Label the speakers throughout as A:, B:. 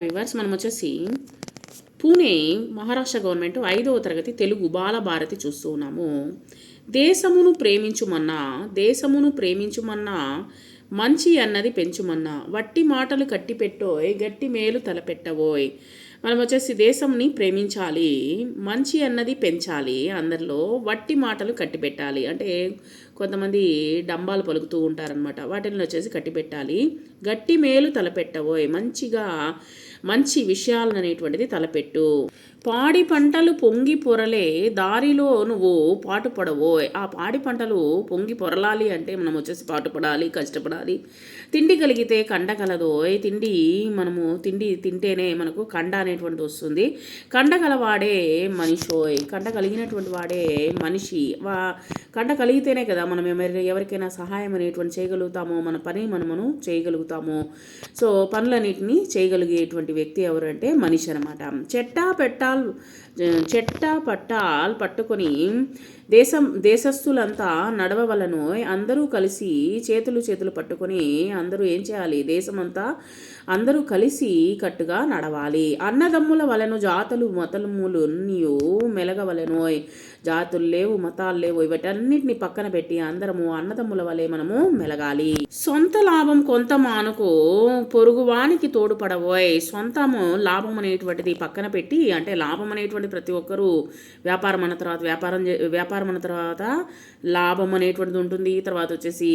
A: Viewers మనం వచ్చేసి Pune Maharashtra government ఐదవ తరగతి తెలుగు బాలభారతి చూస్తూ ఉన్నాము. దేశమును ప్రేమించుమన్నా దేశమును ప్రేమించుమన్నా మంచి అన్నది పెంచుమన్నా వట్టి మాటలు కట్టిపెట్టోయ్ గట్టి మేలు తలపెట్టవోయ్ మనం వచ్చేసి దేశంని ప్రేమించాలి మంచి అన్నది పెంచాలి అందరిలో వట్టి మాటలు కట్టిపెట్టాలి. అంటే కొంతమంది డంబాలు పలుకుతూ ఉంటారనమాట వాటిని వచ్చేసి కట్టిపెట్టాలి. గట్టి మేలు తలపెట్టవోయ్ మంచిగా మంచి విషయాలను అనేటువంటిది తలపెట్టు. పాడి పంటలు పొంగి పొరలే దారిలో నువ్వు పాటుపడవోయ్ ఆ పాడి పంటలు పొంగి పొరలాలి అంటే మనం వచ్చేసి పాటుపడాలి కష్టపడాలి. తిండి కలిగితే కండ కలదోయ్. తిండి మనము తిండి తింటేనే మనకు కండ అనేటువంటిది వస్తుంది. కండగలవాడే మనిషోయ్ కండ కలిగినటువంటి వాడే మనిషి. వా కండ కలిగితేనే కదా మనం ఎవరి ఎవరికైనా సహాయం అనేటువంటి చేయగలుగుతామో మన పని మనమును చేయగలుగుతాము. సో పనులన్నిటిని చేయగలిగేటువంటి వ్యక్తి ఎవరంటే మనిషి అనమాట చెట్టా పెట్టాల్ చెట్టా పట్టాల్ పట్టుకొని దేశం దేశస్థులంతా నడవవలను. అందరూ కలిసి చేతులు చేతులు పట్టుకొని అందరూ ఏం చేయాలి? దేశమంతా అందరూ కలిసి కట్టుగా నడవాలి. అన్నదమ్ముల వలెను జాతులు మతలములు మెలగవలను. జాతులు లేవు మతాలు లేవు వీటన్నిటిని పక్కన పెట్టి అందరము అన్నదమ్ముల వలె మనము మెలగాలి. సొంత లాభం కొంత మానుకు పొరుగువానికి తోడుపడబోయ్ సొంతము లాభం అనేటువంటిది పక్కన పెట్టి అంటే లాభం అనేటువంటి ప్రతి ఒక్కరూ వ్యాపారం అన్న తర్వాత వ్యాపారం వ్యాపారం అన్న తర్వాత లాభం అనేటువంటిది ఉంటుంది. తర్వాత వచ్చేసి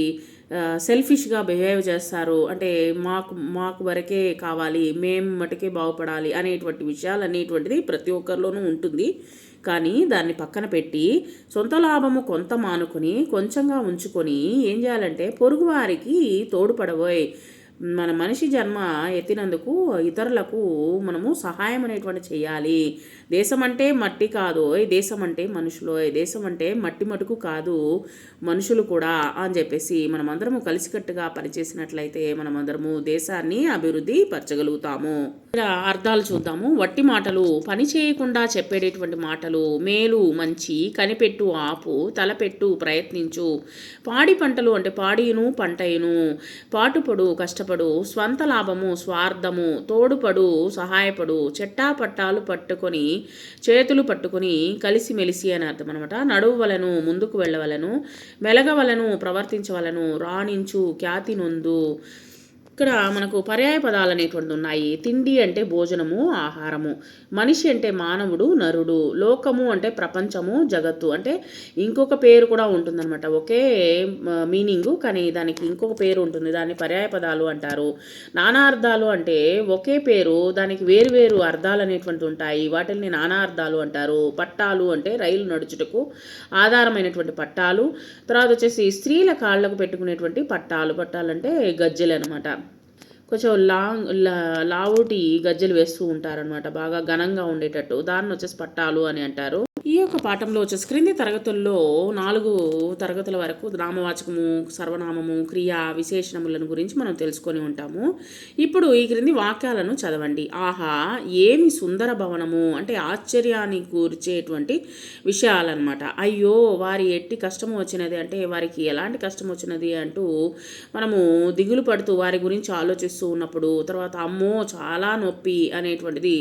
A: సెల్ఫిష్గా బిహేవ్ చేస్తారు. అంటే మాకు మాకు వరకే కావాలి మేము మటుకే బాగుపడాలి అనేటువంటి విషయాలు అనేటువంటిది ప్రతి ఒక్కరిలోనూ ఉంటుంది. కానీ దాన్ని పక్కన పెట్టి సొంత లాభము కొంత మానుకొని కొంచెంగా ఉంచుకొని ఏం చేయాలంటే పొరుగువారికి తోడుపడబోయ్ మన మనిషి జన్మ ఎత్తినందుకు ఇతరులకు మనము సహాయం అనేటువంటి చేయాలి. దేశం అంటే మట్టి కాదు. దేశం అంటే మనుషులు. దేశం అంటే మట్టి మటుకు కాదు మనుషులు కూడా అని చెప్పేసి మనమందరము కలిసికట్టుగా పనిచేసినట్లయితే మనమందరము దేశాన్ని అభివృద్ధి పరచగలుగుతాము. అర్థాలు చూద్దాము. వట్టి మాటలు పని చేయకుండా చెప్పేటటువంటి మాటలు మేలు మంచి కనిపెట్టు ఆపు తలపెట్టు ప్రయత్నించు. పాడి పంటలు అంటే పాడియును పంటయును. పాటుపడు కష్టపడు స్వంత లాభము స్వార్థము తోడుపడు సహాయపడు చెట్టా పట్టాలు పట్టుకొని చేతులు పట్టుకొని కలిసిమెలిసి అని అర్థం అనమాట నడువలను ముందుకు వెళ్ళవలను మెలగవలను ప్రవర్తించవలను రాణించు ఖ్యాతి నొందు. ఇక్కడ మనకు పర్యాయ పదాలు అనేటువంటి ఉన్నాయి. తిండి అంటే భోజనము ఆహారము. మనిషి అంటే మానవుడు నరుడు. లోకము అంటే ప్రపంచము జగత్తు. అంటే ఇంకొక పేరు కూడా ఉంటుందన్నమాట. ఒకే మీనింగు కానీ దానికి ఇంకొక పేరు ఉంటుంది. దాన్ని పర్యాయ పదాలు అంటారు. నానా అర్థాలు అంటే ఒకే పేరు దానికి వేరు వేరు అర్థాలు అనేటువంటి ఉంటాయి. వాటిని నానా అర్థాలు అంటారు. పట్టాలు అంటే రైలు నడుచుటకు ఆధారమైనటువంటి పట్టాలు. తర్వాత వచ్చేసి స్త్రీల కాళ్ళకు పెట్టుకునేటువంటి పట్టాలు. పట్టాలంటే గజ్జెలు అనమాట కొంచెం లాంగ్ లావుటి గజ్జలు వేస్తూ ఉంటారనమాట బాగా ఘనంగా ఉండేటట్టు. దాన్ని వచ్చేసి పట్టాలు అని అంటారు. యొక్క పాఠంలో వచ్చేసి క్రింది తరగతుల్లో నాలుగు తరగతుల వరకు నామవాచకము సర్వనామము క్రియ విశేషణములను గురించి మనం తెలుసుకొని ఉంటాము. ఇప్పుడు ఈ క్రింది వాక్యాలను చదవండి. ఆహా ఏమి సుందర భవనము? అంటే ఆశ్చర్యాన్ని కూర్చేటువంటి విషయాలన్నమాట. అయ్యో వారి ఎట్టి కష్టము వచ్చినది అంటే వారికి ఎలాంటి కష్టం వచ్చినది అంటూ మనము దిగులు పడుతూ వారి గురించి ఆలోచిస్తూ ఉన్నప్పుడు తర్వాత అమ్మో చాలా నొప్పి అనేటువంటిది.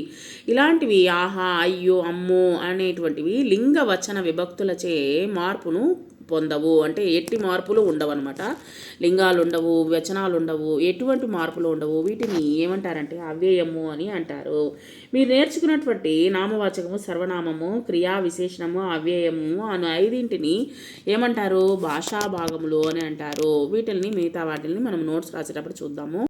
A: ఇలాంటివి ఆహా అయ్యో అమ్మో అనేటువంటివి లింగ వచన విభక్తులచే మార్పును పొందవు. అంటే ఎట్టి మార్పులు ఉండవన్నమాట. లింగాలు ఉండవు వచనాలు ఉండవు ఎటువంటి మార్పులు ఉండవు. వీటిని ఏమంటారంటే అవ్యయము అని అంటారు. మీరు నేర్చుకున్నటువంటి నామవాచకము సర్వనామము క్రియా విశేషణము అవ్యయము అని ఐదింటిని ఏమంటారు? భాషా భాగములు అని అంటారు. వీటిని మిగతా వాటిని మనం నోట్స్ రాసేటప్పుడు చూద్దాము.